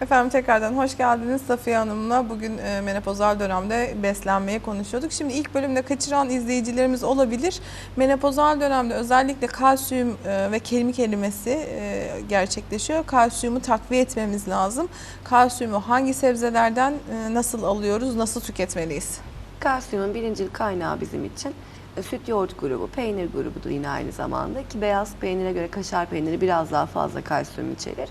Efendim tekrardan hoş geldiniz Safiye Hanım'la. Bugün e, menopozal dönemde beslenmeyi konuşuyorduk. Şimdi ilk bölümde kaçıran izleyicilerimiz olabilir. Menopozal dönemde özellikle kalsiyum e, ve kemik erimesi e, gerçekleşiyor. Kalsiyumu takviye etmemiz lazım. Kalsiyumu hangi sebzelerden e, nasıl alıyoruz, nasıl tüketmeliyiz? Kalsiyumun birincil kaynağı bizim için süt yoğurt grubu, peynir grubudur yine aynı zamanda ki beyaz peynire göre kaşar peyniri biraz daha fazla kalsiyum içerir.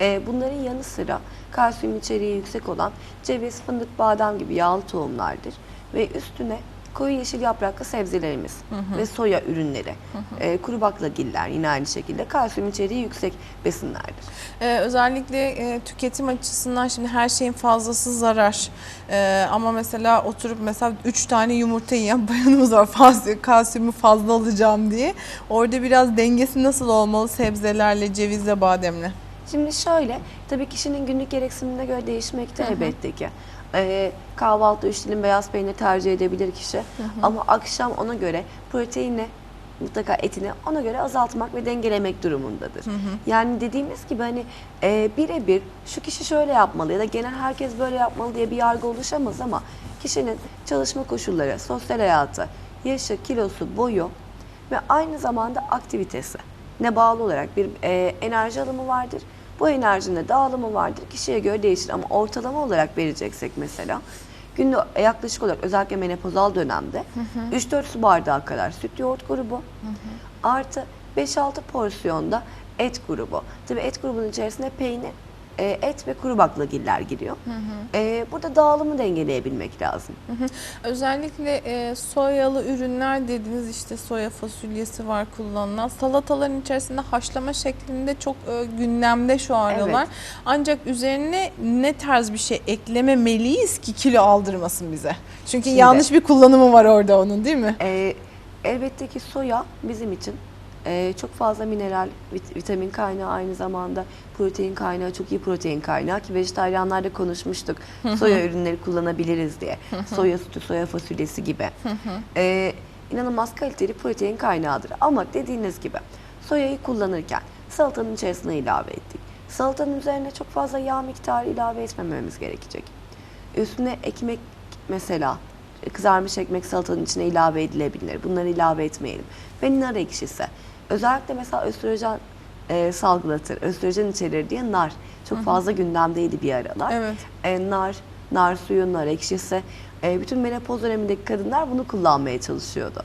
E, bunların yanı sıra kalsiyum içeriği yüksek olan ceviz, fındık, badem gibi yağlı tohumlardır ve üstüne koyu yeşil yapraklı sebzelerimiz ve soya ürünleri, e, kuru baklagiller yine aynı şekilde kalsiyum içeriği yüksek besinlerdir. Ee, özellikle e, tüketim açısından şimdi her şeyin fazlası zarar. Ee, ama mesela oturup mesela 3 tane yumurta yiyen bayanımız var fazla, kalsiyumu fazla alacağım diye. Orada biraz dengesi nasıl olmalı sebzelerle, cevizle, bademle? Şimdi şöyle, tabii kişinin günlük gereksinimine göre değişmekte elbette ki. Ee, kahvaltıda üç dilim beyaz peynir tercih edebilir kişi. Ama akşam ona göre proteinle mutlaka etini ona göre azaltmak ve dengelemek durumundadır. Yani dediğimiz gibi hani e, birebir şu kişi şöyle yapmalı ya da genel herkes böyle yapmalı diye bir yargı oluşamaz ama kişinin çalışma koşulları, sosyal hayatı, yaşı, kilosu, boyu ve aynı zamanda aktivitesi ne bağlı olarak bir e, enerji alımı vardır. Bu enerjinin de dağılımı vardır. Kişiye göre değişir ama ortalama olarak vereceksek mesela günde yaklaşık olarak özellikle menopozal dönemde 3-4 su bardağı kadar süt yoğurt grubu artı 5-6 porsiyonda et grubu. Tabii et grubunun içerisinde peynir, e, et ve kuru baklagiller giriyor. E, burada dağılımı dengeleyebilmek lazım. Özellikle e, soyalı ürünler dediğiniz işte soya fasulyesi var kullanılan. Salataların içerisinde haşlama şeklinde çok e, gündemde şu aralar. Evet. Ancak üzerine ne tarz bir şey eklememeliyiz ki kilo aldırmasın bize? Çünkü Şimdi- yanlış bir kullanımı var orada onun değil mi? Ee, elbette ki soya bizim için e, çok fazla mineral, vit- vitamin kaynağı aynı zamanda protein kaynağı, çok iyi protein kaynağı ki vejetaryenlerde konuşmuştuk. soya ürünleri kullanabiliriz diye. soya sütü, soya fasulyesi gibi. Ee, inanılmaz kaliteli protein kaynağıdır. Ama dediğiniz gibi soyayı kullanırken salatanın içerisine ilave ettik. Salatanın üzerine çok fazla yağ miktarı ilave etmememiz gerekecek. Üstüne ekmek mesela kızarmış ekmek salatanın içine ilave edilebilir. Bunları ilave etmeyelim. Ve nar ekşisi. Özellikle mesela östrojen e, salgılatır, östrojen içerir diye nar çok fazla gündemdeydi bir aralar. Evet. E, nar, nar suyu, nar ekşisi. E, bütün menopoz dönemindeki kadınlar bunu kullanmaya çalışıyordu.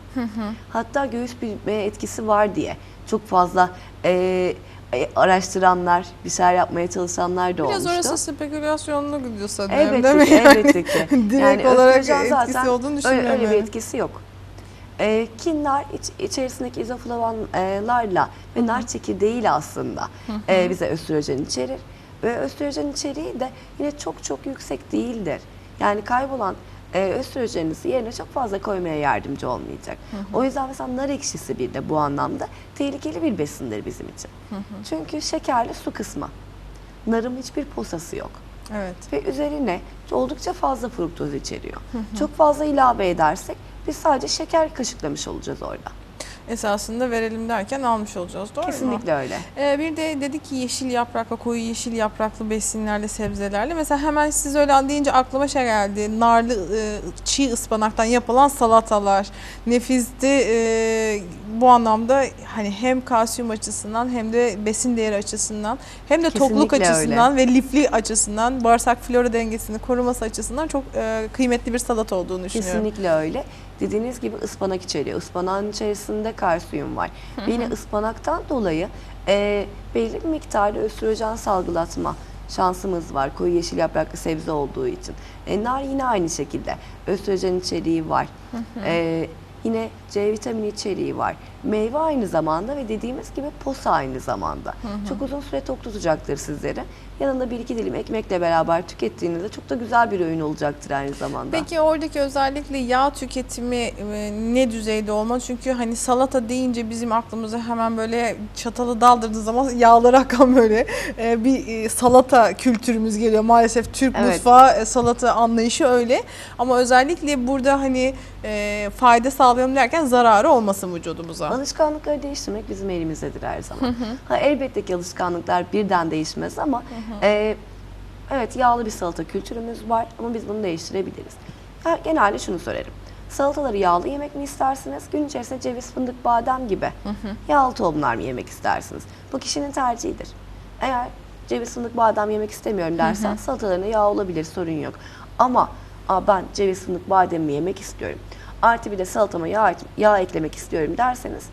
Hatta göğüs büyütmeye etkisi var diye çok fazla e, e, araştıranlar, bir şeyler yapmaya çalışanlar da Biraz olmuştu. orası spekülasyonlu gidiyor sanırım Elbette değil mi? ki, Yani elbette ki. direkt olarak östrojen etkisi zaten olduğunu öyle, düşünmüyorum. öyle bir yani. etkisi yok. Ee, ki nar iç, içerisindeki izoflavonlarla ve nar çekirdeğiyle aslında e, bize östrojen içerir. Ve östrojen içeriği de yine çok çok yüksek değildir. Yani kaybolan e, östrojeninizi yerine çok fazla koymaya yardımcı olmayacak. O yüzden mesela nar ekşisi bir de bu anlamda tehlikeli bir besindir bizim için. Çünkü şekerli su kısmı. Narın hiçbir posası yok Evet. ve üzerine oldukça fazla fruktoz içeriyor. Çok fazla ilave edersek biz sadece şeker kaşıklamış olacağız orada. Esasında verelim derken almış olacağız doğru mu? Kesinlikle öyle. Ee, bir de dedi ki yeşil yapraklı, koyu yeşil yapraklı besinlerle, sebzelerle. Mesela hemen siz öyle deyince aklıma şey geldi. Narlı e, çiğ ıspanaktan yapılan salatalar. Nefisti e, bu anlamda hani hem kalsiyum açısından hem de besin değeri açısından hem de tokluk Kesinlikle açısından ve lifli açısından bağırsak flora dengesini koruması açısından çok e, kıymetli bir salata olduğunu düşünüyorum. Kesinlikle öyle. Dediğiniz gibi ıspanak içeriyor. Ispanağın içerisinde kalsiyum var. Ve yine ıspanaktan dolayı e, belli bir miktarda östrojen salgılatma şansımız var. Koyu yeşil yapraklı sebze olduğu için. E, nar yine aynı şekilde. Östrojen içeriği var. E, yine C vitamini içeriği var. Meyve aynı zamanda ve dediğimiz gibi posa aynı zamanda. Çok uzun süre tok tutacaktır sizleri. Yanında bir iki dilim ekmekle beraber tükettiğinizde çok da güzel bir öğün olacaktır aynı zamanda. Peki oradaki özellikle yağ tüketimi e, ne düzeyde olmalı? Çünkü hani salata deyince bizim aklımıza hemen böyle çatalı daldırdığı zaman yağlar akan böyle e, bir e, salata kültürümüz geliyor. Maalesef Türk Evet. mutfağı salata anlayışı öyle. Ama özellikle burada hani fayda sağlayalım derken zararı olmasın vücudumuza. Alışkanlıkları değiştirmek bizim elimizdedir her zaman. Ha, elbette ki alışkanlıklar birden değişmez ama e, Evet yağlı bir salata kültürümüz var ama biz bunu değiştirebiliriz. Ya, genelde şunu sorarım. Salataları yağlı yemek mi istersiniz? Gün içerisinde ceviz, fındık, badem gibi yağlı tohumlar mı yemek istersiniz? Bu kişinin tercihidir. Eğer ceviz, fındık, badem yemek istemiyorum dersen salatalarına yağ olabilir sorun yok. Ama Aa, ben ceviz, fındık, bademi yemek istiyorum. Artı bir de salatama yağ, yağ eklemek istiyorum derseniz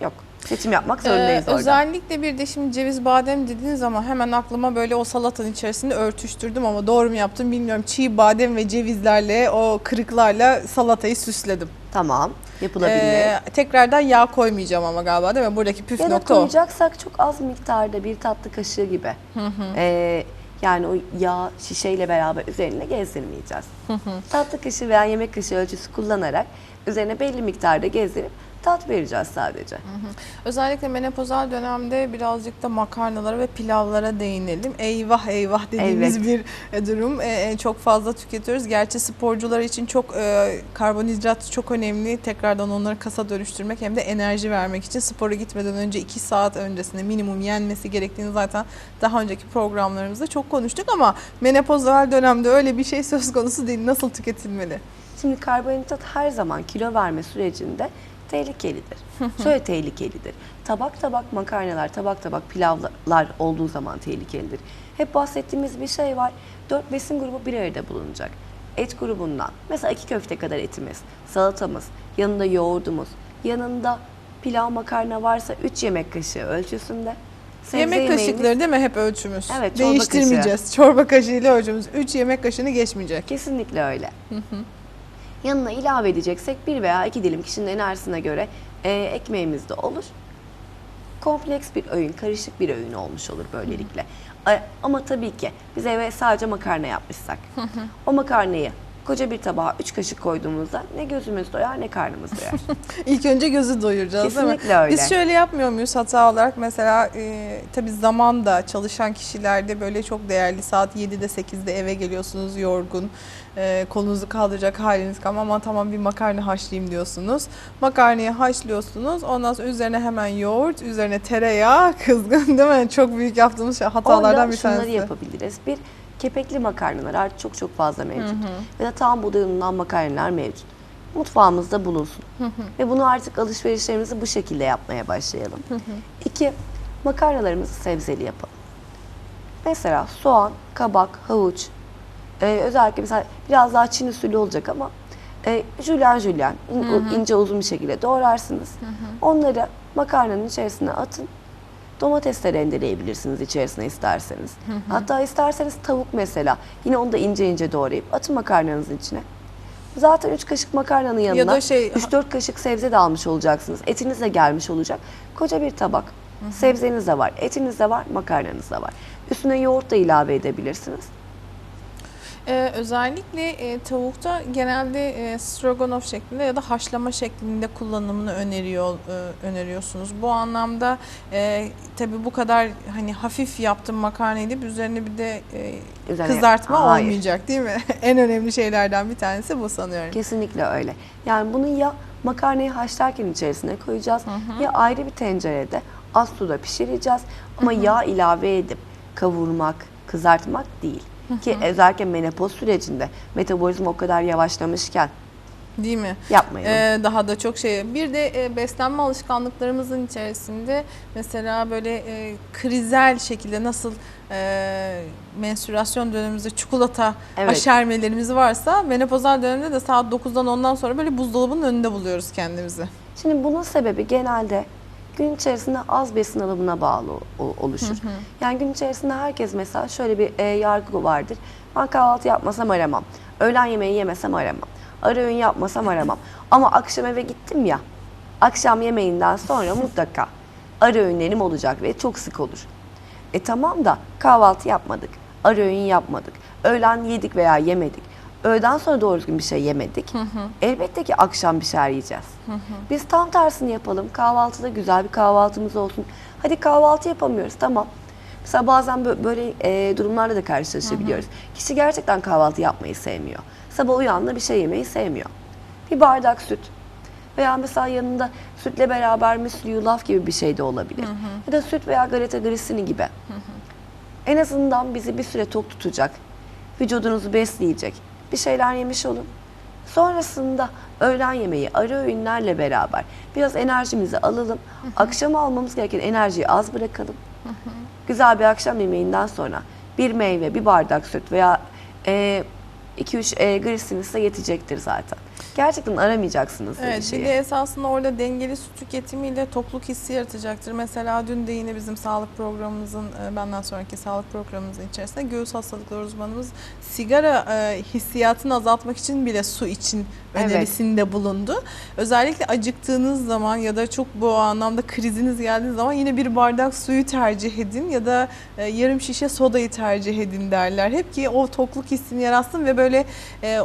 yok. Seçim yapmak zorundayız Ee, orada. özellikle bir de şimdi ceviz badem dediğiniz zaman hemen aklıma böyle o salatanın içerisinde örtüştürdüm ama doğru mu yaptım bilmiyorum. Çiğ badem ve cevizlerle o kırıklarla salatayı süsledim. Tamam yapılabilir. Ee, tekrardan yağ koymayacağım ama galiba değil mi? Buradaki püf Ya nokta o. koyacaksak çok az miktarda bir tatlı kaşığı gibi. Ee, yani o yağ şişeyle beraber üzerine gezdirmeyeceğiz. tatlı kaşığı veya yemek kaşığı ölçüsü kullanarak üzerine belli miktarda gezdirip tat vereceğiz sadece. Özellikle menopozal dönemde birazcık da makarnalara ve pilavlara değinelim. Eyvah eyvah dediğimiz Evet. bir e, durum. E, e, çok fazla tüketiyoruz. Gerçi sporcular için çok e, karbonhidrat çok önemli. Tekrardan onları kasa dönüştürmek hem de enerji vermek için spora gitmeden önce 2 saat öncesinde minimum yenmesi gerektiğini zaten daha önceki programlarımızda çok konuştuk ama menopozal dönemde öyle bir şey söz konusu değil. Nasıl tüketilmeli? Şimdi karbonhidrat her zaman kilo verme sürecinde tehlikelidir. Şöyle tehlikelidir. Tabak tabak makarnalar, tabak tabak pilavlar olduğu zaman tehlikelidir. Hep bahsettiğimiz bir şey var. Dört besin grubu bir arada bulunacak. Et grubundan mesela iki köfte kadar etimiz, salatamız, yanında yoğurdumuz, yanında pilav makarna varsa 3 yemek kaşığı ölçüsünde. Sebze yemek yemeğimiz- kaşıkları değil mi hep ölçümüz? Evet, çorba Değiştirmeyeceğiz. Çorba kaşığıyla ölçümüz. 3 yemek kaşığını geçmeyecek. Kesinlikle öyle. Yanına ilave edeceksek bir veya iki dilim kişinin enerjisine göre e, ekmeğimiz de olur. Kompleks bir öğün, karışık bir öğün olmuş olur böylelikle. A- Ama tabii ki biz eve sadece makarna yapmışsak, o makarnayı koca bir tabağa üç kaşık koyduğumuzda ne gözümüz doyar ne karnımız doyar. İlk önce gözü doyuracağız değil mi? Kesinlikle öyle. Biz şöyle yapmıyor muyuz hata olarak mesela e, tabii zaman da çalışan kişilerde böyle çok değerli saat 7'de 8'de eve geliyorsunuz yorgun e, kolunuzu kaldıracak haliniz kalmıyor ama tamam bir makarna haşlayayım diyorsunuz. Makarnayı haşlıyorsunuz ondan sonra üzerine hemen yoğurt üzerine tereyağı kızgın değil mi? Çok büyük yaptığımız şey, hatalardan Orada bir şunları tanesi. yapabiliriz. Bir, kepekli makarnalar artık çok çok fazla mevcut. Ya da tam buğday unundan makarnalar mevcut. Mutfağımızda bulunsun. Ve bunu artık alışverişlerimizi bu şekilde yapmaya başlayalım. İki, makarnalarımızı sebzeli yapalım. Mesela soğan, kabak, havuç, ee, özellikle mesela biraz daha Çin usulü olacak ama e, jülyen jülyen in- ince uzun bir şekilde doğrarsınız. Onları makarnanın içerisine atın. Domates de rendeleyebilirsiniz içerisine isterseniz. Hatta isterseniz tavuk mesela. Yine onu da ince ince doğrayıp atın makarnanızın içine. Zaten 3 kaşık makarnanın yanına da şey- 3-4 kaşık sebze de almış olacaksınız. Etiniz de gelmiş olacak. Koca bir tabak. Sebzeniz de var, etiniz de var, makarnanız da var. Üstüne yoğurt da ilave edebilirsiniz. Ee, özellikle e, tavukta genelde e, stroganoff şeklinde ya da haşlama şeklinde kullanımını öneriyor e, öneriyorsunuz. Bu anlamda e, tabii bu kadar hani hafif yaptım makarnayı deyip üzerine bir de e, Üzerine- kızartma Hayır. olmayacak değil mi? en önemli şeylerden bir tanesi bu sanıyorum. Kesinlikle öyle. Yani bunu ya makarnayı haşlarken içerisine koyacağız ya ayrı bir tencerede az suda pişireceğiz. Ama yağ ilave edip kavurmak, kızartmak değil. Ki özellikle menopoz sürecinde metabolizma o kadar yavaşlamışken Değil mi? yapmayalım. Ee, daha da çok şey. Bir de e, beslenme alışkanlıklarımızın içerisinde mesela böyle e, krizel şekilde nasıl e, menstrüasyon dönemimizde çikolata Evet. aşermelerimiz varsa menopozal dönemde de saat 9'dan ondan sonra böyle buzdolabının önünde buluyoruz kendimizi. Şimdi bunun sebebi genelde gün içerisinde az besin alımına bağlı oluşur. Yani gün içerisinde herkes mesela şöyle bir e, yargı vardır. Ben kahvaltı yapmasam aramam. Öğlen yemeği yemesem aramam. Ara öğün yapmasam aramam. Ama akşam eve gittim ya. Akşam yemeğinden sonra mutlaka ara öğünlerim olacak ve çok sık olur. E tamam da kahvaltı yapmadık. Ara öğün yapmadık. Öğlen yedik veya yemedik. Öğleden sonra doğru düzgün bir şey yemedik. Elbette ki akşam bir şeyler yiyeceğiz. Biz tam tersini yapalım. Kahvaltıda güzel bir kahvaltımız olsun. Hadi kahvaltı yapamıyoruz tamam. Mesela bazen bö- böyle e, durumlarla da karşılaşabiliyoruz. Kişi gerçekten kahvaltı yapmayı sevmiyor. Sabah uyandı bir şey yemeyi sevmiyor. Bir bardak süt. Veya mesela yanında sütle beraber müslü yulaf gibi bir şey de olabilir. Ya da süt veya galeta grisini gibi. En azından bizi bir süre tok tutacak. Vücudunuzu besleyecek. Bir şeyler yemiş olun. Sonrasında öğlen yemeği ara öğünlerle beraber biraz enerjimizi alalım. Akşam almamız gereken enerjiyi az bırakalım. Güzel bir akşam yemeğinden sonra bir meyve, bir bardak süt veya 2-3 e, grisiniz ise yetecektir zaten. Gerçekten aramayacaksınız Evet, bir şeyi. de esasında orada dengeli su tüketimiyle tokluk hissi yaratacaktır. Mesela dün de yine bizim sağlık programımızın, e, benden sonraki sağlık programımızın içerisinde göğüs hastalıkları uzmanımız sigara e, hissiyatını azaltmak için bile su için Evet. önerisinde bulundu. Özellikle acıktığınız zaman ya da çok bu anlamda kriziniz geldiği zaman yine bir bardak suyu tercih edin ya da e, yarım şişe sodayı tercih edin derler. Hep ki o tokluk hissini yaratsın ve böyle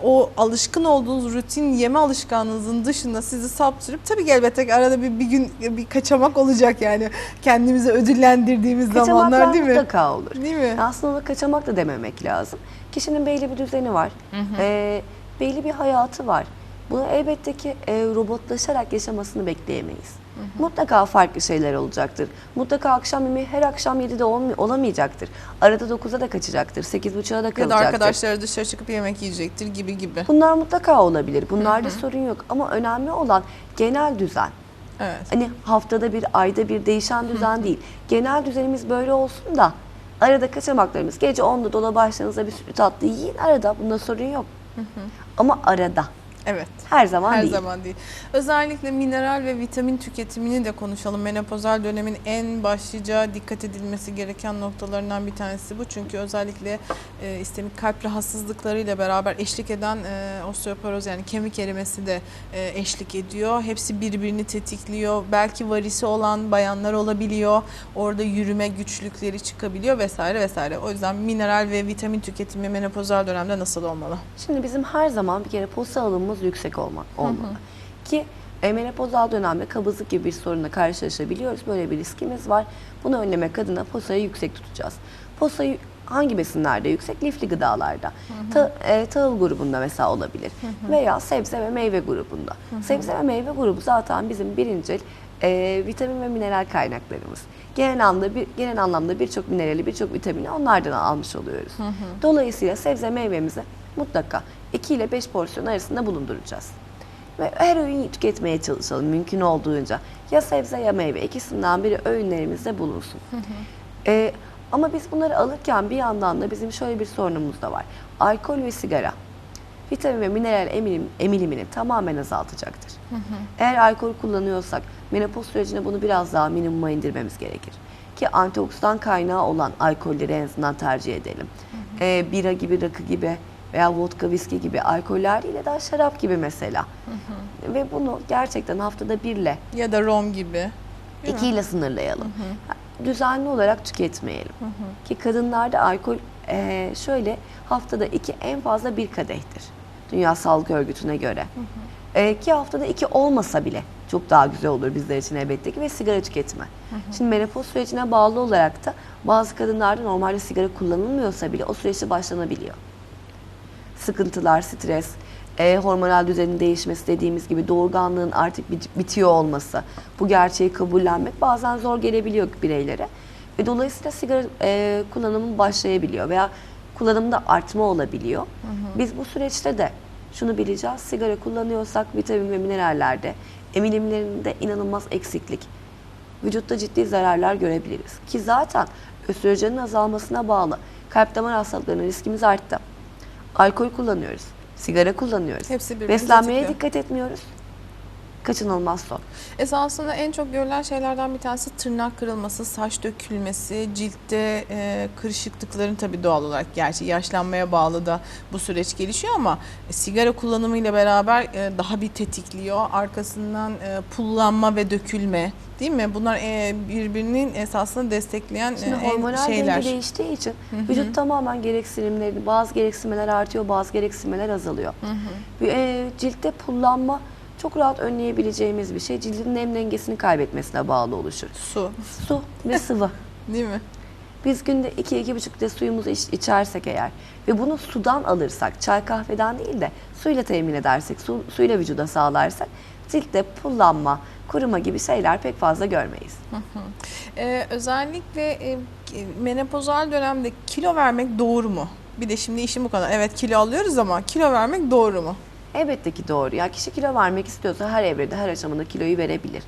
o alışkın olduğunuz rutin yeme alışkanlığınızın dışında sizi saptırıp tabii ki elbette arada bir, bir gün bir kaçamak olacak yani kendimizi ödüllendirdiğimiz zamanlar Kaçamaklar değil mi? mutlaka olur. Değil mi? Aslında ona kaçamak da dememek lazım. Kişinin belli bir düzeni var. Ee, belli bir hayatı var. Bunu elbette ki e, robotlaşarak yaşamasını bekleyemeyiz. Mutlaka farklı şeyler olacaktır. Mutlaka akşam yemeği her akşam 7'de olmay- olamayacaktır. Arada 9'a da kaçacaktır, 8.30'a da Ya da kalacaktır. arkadaşları dışarı çıkıp yemek yiyecektir gibi gibi. Bunlar mutlaka olabilir. Bunlarda sorun yok. Ama önemli olan genel düzen. Evet. Hani haftada bir, ayda bir değişen düzen değil. Genel düzenimiz böyle olsun da arada kaçamaklarımız gece 10'da dolaba başlarınıza bir sütlü tatlı yiyin arada. Bunda sorun yok. Ama arada. Evet. Her zaman Her değil. zaman değil. Özellikle mineral ve vitamin tüketimini de konuşalım. Menopozal dönemin en başlıca dikkat edilmesi gereken noktalarından bir tanesi bu. Çünkü özellikle e, istemik kalp rahatsızlıklarıyla beraber eşlik eden e, osteoporoz yani kemik erimesi de e, eşlik ediyor. Hepsi birbirini tetikliyor. Belki varisi olan bayanlar olabiliyor. Orada yürüme güçlükleri çıkabiliyor vesaire vesaire. O yüzden mineral ve vitamin tüketimi menopozal dönemde nasıl olmalı? Şimdi bizim her zaman bir kere posta alımımız yüksek olmak olmalı. Ki e, menopozal dönemde kabızlık gibi bir sorunla karşılaşabiliyoruz. Böyle bir riskimiz var. Bunu önlemek adına posayı yüksek tutacağız. Posayı hangi besinlerde yüksek? Lifli gıdalarda. Ta, e, tahıl grubunda mesela olabilir. Veya sebze ve meyve grubunda. Sebze ve meyve grubu zaten bizim birincil e, vitamin ve mineral kaynaklarımız. Genel anlamda bir genel anlamda birçok minerali, birçok vitamini onlardan almış oluyoruz. Dolayısıyla sebze meyvemizi mutlaka 2 ile 5 porsiyon arasında bulunduracağız. Ve her öğün tüketmeye çalışalım mümkün olduğunca. Ya sebze ya meyve ikisinden biri öğünlerimizde bulunsun. Ee, ama biz bunları alırken bir yandan da bizim şöyle bir sorunumuz da var. Alkol ve sigara vitamin ve mineral emilim, emilimini tamamen azaltacaktır. Eğer alkol kullanıyorsak menopoz sürecinde bunu biraz daha minimuma indirmemiz gerekir. Ki antioksidan kaynağı olan alkolleri en azından tercih edelim. Ee, bira gibi, rakı gibi veya vodka, viski gibi alkoller de daha şarap gibi mesela. Ve bunu gerçekten haftada birle, Ya da rom gibi. Değil mi? iki ile sınırlayalım. Düzenli olarak tüketmeyelim. Ki kadınlarda alkol eee, şöyle haftada iki en fazla bir kadehtir. Dünya Sağlık Örgütü'ne göre. Eee, ki haftada iki olmasa bile çok daha güzel olur bizler için elbette ki ve sigara tüketme. Şimdi menopoz sürecine bağlı olarak da bazı kadınlarda normalde sigara kullanılmıyorsa bile o süreçte başlanabiliyor sıkıntılar, stres, e, hormonal düzenin değişmesi dediğimiz gibi doğurganlığın artık bit- bitiyor olması, bu gerçeği kabullenmek bazen zor gelebiliyor bireylere. Ve dolayısıyla sigara e, kullanımı başlayabiliyor veya kullanımda artma olabiliyor. Biz bu süreçte de şunu bileceğiz, sigara kullanıyorsak vitamin ve minerallerde emilimlerinde inanılmaz eksiklik, vücutta ciddi zararlar görebiliriz. Ki zaten östrojenin azalmasına bağlı kalp damar hastalıklarının riskimiz arttı. Alkol kullanıyoruz, sigara kullanıyoruz. Hepsi Beslenmeye dikkat etmiyoruz. Kaçınılmaz son. Esasında en çok görülen şeylerden bir tanesi tırnak kırılması, saç dökülmesi, ciltte e, kırışıklıkların tabii doğal olarak gerçi yaşlanmaya bağlı da bu süreç gelişiyor ama e, sigara kullanımıyla beraber e, daha bir tetikliyor. Arkasından e, pullanma ve dökülme değil mi? Bunlar e, birbirinin esasını destekleyen e, Şimdi en hormonal şeyler. denge değiştiği için vücut tamamen gereksinimleri, bazı gereksinmeler artıyor, bazı gereksinmeler azalıyor. Bir, e, ciltte pullanma çok rahat önleyebileceğimiz bir şey. Cildin nem dengesini kaybetmesine bağlı oluşur. Su Su ve sıvı. değil mi? Biz günde 2-2,5 litre suyumuzu iç- içersek eğer ve bunu sudan alırsak, çay kahveden değil de suyla temin edersek, su, suyla vücuda sağlarsak ciltte pullanma, kuruma gibi şeyler pek fazla görmeyiz. Ee, özellikle e, menopozal dönemde kilo vermek doğru mu? Bir de şimdi işim bu kadar. Evet kilo alıyoruz ama kilo vermek doğru mu? Elbette ki doğru. Ya kişi kilo vermek istiyorsa her evrede, her aşamada kiloyu verebilir.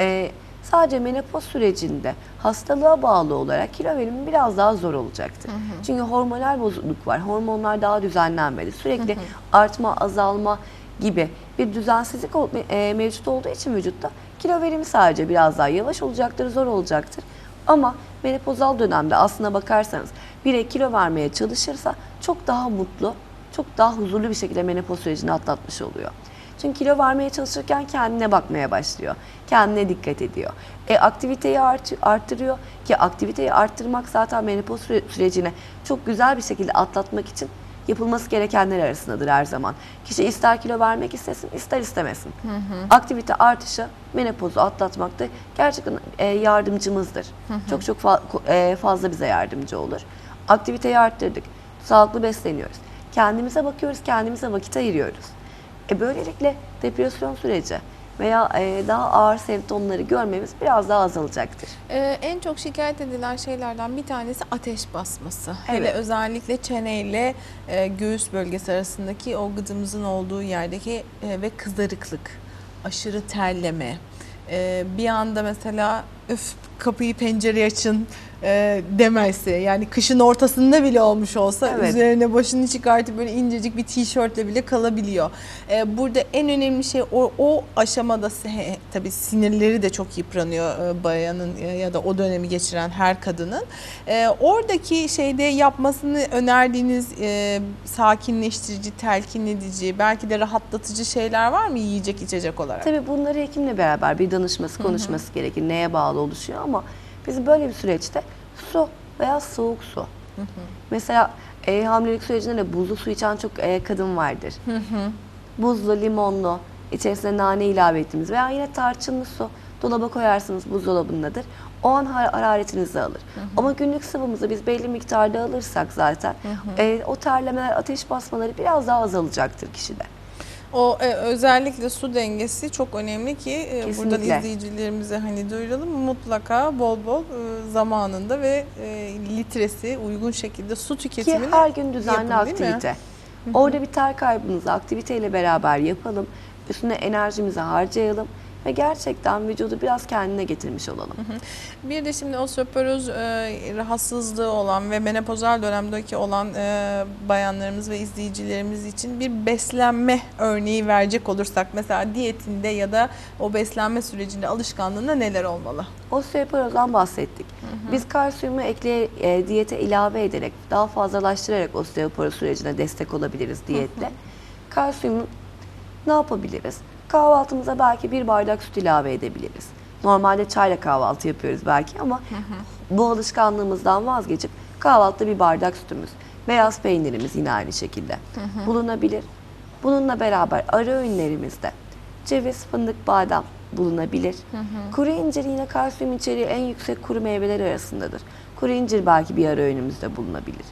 Ee, sadece menopoz sürecinde hastalığa bağlı olarak kilo verimi biraz daha zor olacaktır. Çünkü hormonal bozukluk var. Hormonlar daha düzenlenmedi. Sürekli artma, azalma gibi bir düzensizlik e, mevcut olduğu için vücutta kilo verimi sadece biraz daha yavaş olacaktır, zor olacaktır. Ama menopozal dönemde aslına bakarsanız birey kilo vermeye çalışırsa çok daha mutlu, çok daha huzurlu bir şekilde menopoz sürecini atlatmış oluyor. Çünkü kilo vermeye çalışırken kendine bakmaya başlıyor. Kendine dikkat ediyor. E, aktiviteyi art- arttırıyor ki aktiviteyi arttırmak zaten menopoz süre- sürecini çok güzel bir şekilde atlatmak için yapılması gerekenler arasındadır her zaman. Kişi ister kilo vermek istesin, ister istemesin. Aktivite artışı menopozu atlatmakta gerçekten e, yardımcımızdır. Çok çok fa- e, fazla bize yardımcı olur. Aktiviteyi arttırdık. Sağlıklı besleniyoruz. Kendimize bakıyoruz, kendimize vakit ayırıyoruz. E böylelikle depresyon süreci veya e, daha ağır semptomları görmemiz biraz daha azalacaktır. Ee, en çok şikayet edilen şeylerden bir tanesi ateş basması. Hele Evet. özellikle çeneyle e, göğüs bölgesi arasındaki o gıdımızın olduğu yerdeki e, ve kızarıklık, aşırı terleme. E, bir anda mesela öf kapıyı pencereyi açın e, demesi yani kışın ortasında bile olmuş olsa Evet. üzerine başını çıkartıp böyle incecik bir tişörtle bile kalabiliyor. E, burada en önemli şey o, o aşamada se- tabii sinirleri de çok yıpranıyor e, bayanın e, ya da o dönemi geçiren her kadının. E, oradaki şeyde yapmasını önerdiğiniz e, sakinleştirici, telkin edici, belki de rahatlatıcı şeyler var mı yiyecek içecek olarak? Tabii bunları hekimle beraber bir danışması, konuşması gerekir. Neye bağlı oluşuyor ama biz böyle bir süreçte su veya soğuk su. Mesela e, hamilelik sürecinde de buzlu su içen çok e, kadın vardır. Buzlu, limonlu, içerisine nane ilave ettiğimiz veya yine tarçınlı su dolaba koyarsınız buzdolabındadır. O an har- hararetinizi alır. Ama günlük sıvımızı biz belli miktarda alırsak zaten e, o terlemeler, ateş basmaları biraz daha azalacaktır kişide. O e, özellikle su dengesi çok önemli ki e, buradan izleyicilerimize hani duyuralım mutlaka bol bol e, zamanında ve e, litresi uygun şekilde su Ki tüketimini her gün düzenli yapın, değil mi? aktivite. Orada bir ter kaybımızı aktiviteyle beraber yapalım. Üstüne enerjimizi harcayalım ve gerçekten vücudu biraz kendine getirmiş olalım. Bir de şimdi osteoporoz e, rahatsızlığı olan ve menopozal dönemdeki olan e, bayanlarımız ve izleyicilerimiz için bir beslenme örneği verecek olursak mesela diyetinde ya da o beslenme sürecinde alışkanlığında neler olmalı? Osteoporozdan bahsettik. Biz kalsiyumu ekle, e, diyete ilave ederek, daha fazlalaştırarak osteoporoz sürecine destek olabiliriz diyetle. Kalsiyumu ne yapabiliriz? Kahvaltımıza belki bir bardak süt ilave edebiliriz. Normalde çayla kahvaltı yapıyoruz belki ama bu alışkanlığımızdan vazgeçip kahvaltıda bir bardak sütümüz, beyaz peynirimiz yine aynı şekilde bulunabilir. Bununla beraber ara öğünlerimizde ceviz, fındık, badem bulunabilir. Kuru incir yine kalsiyum içeriği en yüksek kuru meyveler arasındadır. Kuru incir belki bir ara öğünümüzde bulunabilir.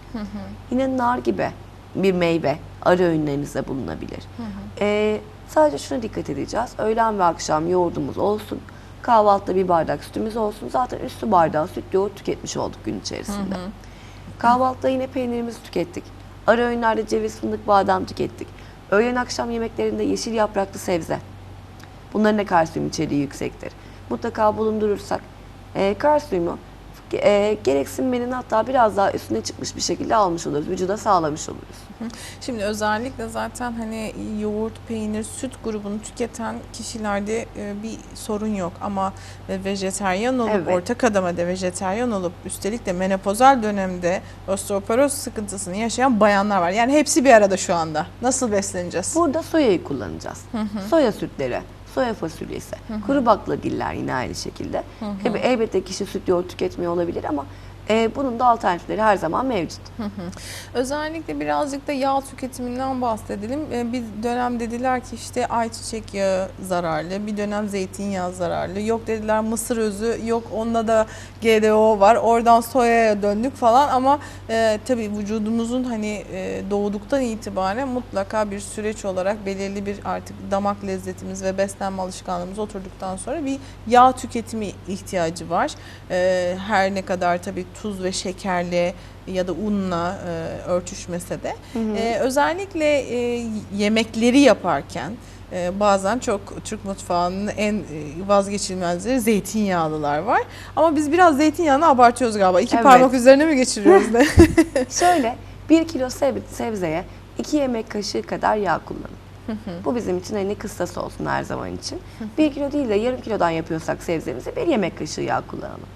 Yine nar gibi bir meyve ara öğünlerinizde bulunabilir. Ee, sadece şuna dikkat edeceğiz. Öğlen ve akşam yoğurdumuz olsun. Kahvaltıda bir bardak sütümüz olsun. Zaten üstü bardağı süt yoğurt tüketmiş olduk gün içerisinde. Kahvaltıda yine peynirimizi tükettik. Ara öğünlerde ceviz, fındık, badem tükettik. Öğlen akşam yemeklerinde yeşil yapraklı sebze. Bunların da kalsiyum içeriği yüksektir. Mutlaka bulundurursak e, kalsiyumu e, gereksinmenin hatta biraz daha üstüne çıkmış bir şekilde almış oluruz. Vücuda sağlamış oluruz. Şimdi özellikle zaten hani yoğurt, peynir, süt grubunu tüketen kişilerde e, bir sorun yok ama ve vejeteryan olup Evet. orta kademede vejeteryan olup üstelik de menopozal dönemde osteoporoz sıkıntısını yaşayan bayanlar var. Yani hepsi bir arada şu anda. Nasıl besleneceğiz? Burada soyayı kullanacağız. Soya sütleri, soya fasulyesi, kuru baklagiller yine aynı şekilde. Tabii elbette kişi süt yoğurt tüketmiyor olabilir ama E, bunun da alternatifleri her zaman mevcut. Özellikle birazcık da yağ tüketiminden bahsedelim. Ee, Bir dönem dediler ki işte ayçiçek yağı zararlı, bir dönem zeytinyağı zararlı. Yok dediler mısır özü, yok onda da GDO var. Oradan soyaya döndük falan ama e, tabii vücudumuzun hani e, doğduktan itibaren mutlaka bir süreç olarak belirli bir artık damak lezzetimiz ve beslenme alışkanlığımız oturduktan sonra bir yağ tüketimi ihtiyacı var. E, her ne kadar tabii tuz ve şekerli ya da unla e, örtüşmese de Ee, özellikle e, yemekleri yaparken e, bazen çok Türk mutfağının en e, vazgeçilmezleri zeytinyağlılar var. Ama biz biraz zeytinyağını abartıyoruz galiba. İki Evet. parmak üzerine mi geçiriyoruz ne? Şöyle 1 kilo seb- sebzeye 2 yemek kaşığı kadar yağ kullanın. Bu bizim için iyi kıstası olsun her zaman için. 1 kilo değil de yarım kilodan yapıyorsak sebzemizi bir yemek kaşığı yağ kullanalım.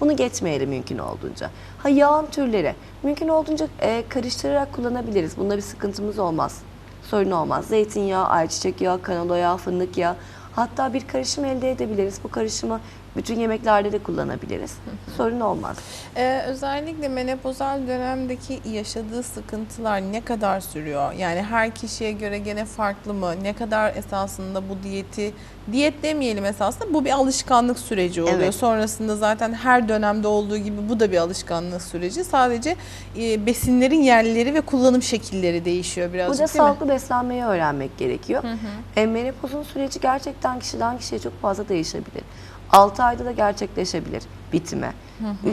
Bunu geçmeyelim mümkün olduğunca. Ha yağın türleri mümkün olduğunca e, karıştırarak kullanabiliriz. Bunda bir sıkıntımız olmaz. Sorun olmaz. Zeytinyağı, ayçiçek yağı, kanola yağı, fındık yağı. Hatta bir karışım elde edebiliriz. Bu karışımı bütün yemeklerde de kullanabiliriz. Sorun olmaz. Ee, özellikle menopozal dönemdeki yaşadığı sıkıntılar ne kadar sürüyor? Yani her kişiye göre gene farklı mı? Ne kadar esasında bu diyeti, diyet demeyelim esasında bu bir alışkanlık süreci oluyor. Evet. Sonrasında zaten her dönemde olduğu gibi bu da bir alışkanlık süreci. Sadece e, besinlerin yerleri ve kullanım şekilleri değişiyor birazcık değil mi? sağlıklı beslenmeyi öğrenmek gerekiyor. E, menopozun süreci gerçekten kişiden kişiye çok fazla değişebilir. 6 ayda da gerçekleşebilir bitime.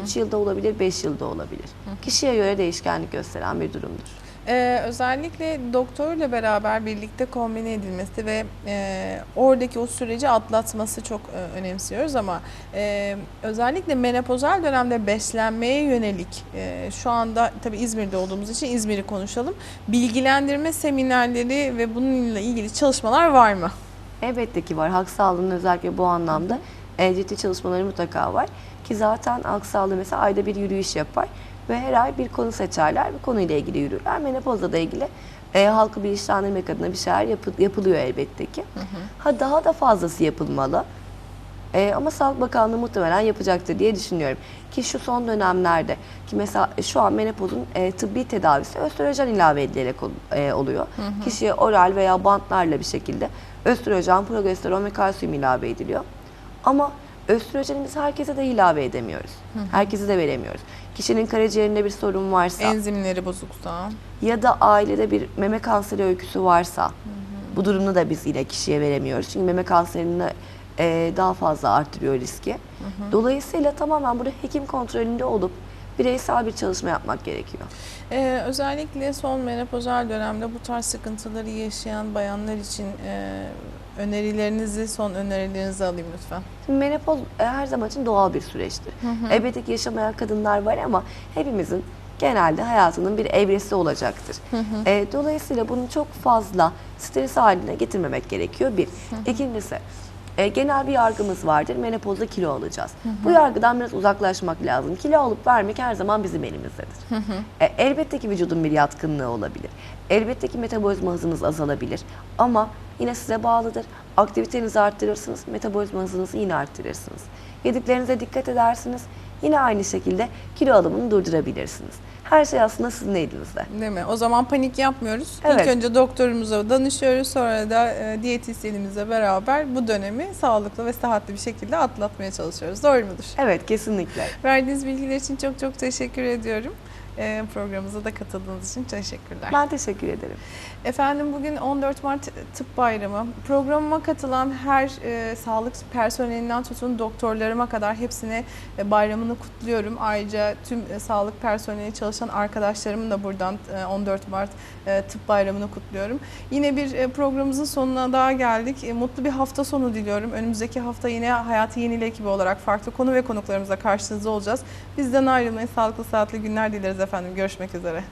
3 yılda olabilir, 5 yılda olabilir. Kişiye göre değişkenlik gösteren bir durumdur. Ee, özellikle doktorla beraber birlikte kombine edilmesi ve e, oradaki o süreci atlatması çok e, önemsiyoruz ama e, özellikle menopozal dönemde beslenmeye yönelik e, şu anda tabii İzmir'de olduğumuz için İzmir'i konuşalım. Bilgilendirme seminerleri ve bununla ilgili çalışmalar var mı? Elbette ki var. Halk sağlığının özellikle bu anlamda e, ciddi çalışmaları mutlaka var. Ki zaten halk sağlığı mesela ayda bir yürüyüş yapar ve her ay bir konu seçerler. Bir konuyla ilgili yürürler. Menopozla da ilgili e, halkı bilinçlendirmek adına bir şeyler yapı- yapılıyor elbette ki. Ha daha da fazlası yapılmalı. E, ama Sağlık Bakanlığı muhtemelen yapacaktır diye düşünüyorum. Ki şu son dönemlerde ki mesela şu an menopozun e, tıbbi tedavisi östrojen ilave edilerek e, oluyor. Kişiye oral veya bantlarla bir şekilde östrojen, progesteron ve kalsiyum ilave ediliyor. Ama östrojenimizi herkese de ilave edemiyoruz. Herkese de veremiyoruz. Kişinin karaciğerinde bir sorun varsa Enzimleri bozuksa. ya da ailede bir meme kanseri öyküsü varsa bu durumda da biz yine kişiye veremiyoruz. Çünkü meme kanserini e, daha fazla arttırıyor riski. Dolayısıyla tamamen burada hekim kontrolünde olup bireysel bir çalışma yapmak gerekiyor. Ee, özellikle son menopozal dönemde bu tarz sıkıntıları yaşayan bayanlar için e, önerilerinizi, son önerilerinizi alayım lütfen. Şimdi menopoz e, her zaman için doğal bir süreçtir. Elbette ki yaşamayan kadınlar var ama hepimizin genelde hayatının bir evresi olacaktır. E, dolayısıyla bunu çok fazla stres haline getirmemek gerekiyor bir. İkincisi e, genel bir yargımız vardır. Menopozda kilo alacağız. Bu yargıdan biraz uzaklaşmak lazım. Kilo alıp vermek her zaman bizim elimizdedir. E, elbette ki vücudun bir yatkınlığı olabilir. Elbette ki metabolizma hızınız azalabilir. Ama yine size bağlıdır. Aktivitenizi arttırırsınız, metabolizma hızınızı yine arttırırsınız. Yediklerinize dikkat edersiniz. Yine aynı şekilde kilo alımını durdurabilirsiniz. Her şey aslında sizin elinizde. Değil mi? O zaman panik yapmıyoruz. Evet. İlk önce doktorumuza danışıyoruz. Sonra da e, diyetisyenimizle beraber bu dönemi sağlıklı ve sıhhatli bir şekilde atlatmaya çalışıyoruz. Doğru mudur? Evet kesinlikle. Verdiğiniz bilgiler için çok çok teşekkür ediyorum. E, programımıza da katıldığınız için teşekkürler. Ben teşekkür ederim. Efendim bugün 14 Mart Tıp Bayramı. Programıma katılan her e, sağlık personelinden tutun doktorlarıma kadar hepsine e, bayramını kutluyorum. Ayrıca tüm e, sağlık personeli çalışan arkadaşlarımın da buradan e, 14 Mart e, Tıp Bayramını kutluyorum. Yine bir e, programımızın sonuna daha geldik. E, mutlu bir hafta sonu diliyorum. Önümüzdeki hafta yine Hayatı Yenile ekibi olarak farklı konu ve konuklarımızla karşınızda olacağız. Bizden ayrılmayın. Sağlıklı, saatli günler dileriz efendim. Görüşmek üzere.